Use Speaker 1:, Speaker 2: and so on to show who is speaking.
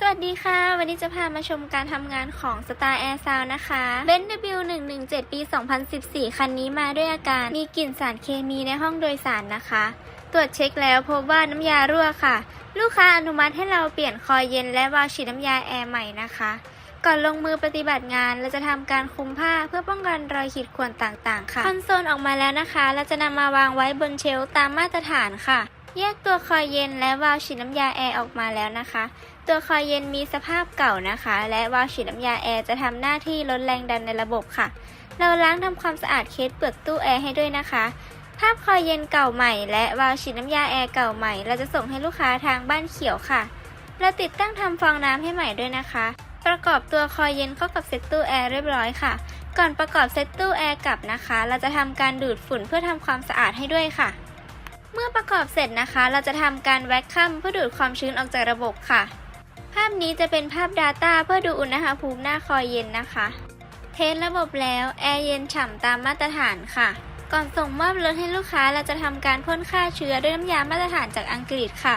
Speaker 1: สวัสดีค่ะ วันนี้จะพามาชมการทำงานของ Star Air Sound นะคะ b e n W117 ปี 2014 คันนี้มาด้วยอาการมีกลิ่นสารเคมีในห้องโดยสารนะคะ ตรวจเช็คแล้วพบว่าน้ำยารั่วค่ะ ลูกค้าอนุมัติให้เราเปลี่ยนคอยเย็นและวาล์วฉีดน้ำยาแอร์ใหม่นะคะ ก่อนลงมือปฏิบัติงานเราจะทำการคลุมผ้าเพื่อป้องกันรอยขีดข่วนต่างๆ ค่ะ คอนโซลออกมาแล้วนะคะ เราจะนำมาวางไว้บนเชลตามมาตรฐานค่ะ แยกตัวคอยเย็นและวาล์วฉีดน้ำยาแอร์ออกมาแล้วนะคะ ตัวคอยเย็นมีสภาพเก่านะคะ และวาล์วฉีดน้ำยาแอร์จะทำหน้าที่ลดแรงดันในระบบค่ะ เราล้างทำความสะอาดเคสเปลือกตู้แอร์ให้ด้วยนะคะ ภาพคอยเย็นเก่าใหม่ และวาล์วฉีดน้ำยาแอร์เก่าใหม่ เราจะส่งให้ลูกค้าทางบ้านเขียวค่ะ เราติดตั้งทำฟองน้ำให้ใหม่ด้วยนะคะ ประกอบตัวคอยเย็นเข้ากับเซตตู้แอร์เรียบร้อยค่ะ ก่อนประกอบเซตตู้แอร์กลับนะคะ เราจะทำการดูดฝุ่นเพื่อทำความสะอาดให้ด้วยค่ะ มื่อประกอบเสร็จนะคะ เราจะทำการแว็กคัมเพื่อดูดความชื้นออกจากระบบค่ะ ภาพนี้จะเป็นภาพ Data เพื่อดูอุณหภูมิหน้าคอยเย็นนะคะ เทสระบบแล้วแอร์เย็นฉ่ำตามมาตรฐานค่ะ ก่อนส่งมอบรถให้ลูกค้าเราจะทำการพ่นฆ่าเชื้อด้วยน้ำยามาตรฐานจากอังกฤษค่ะ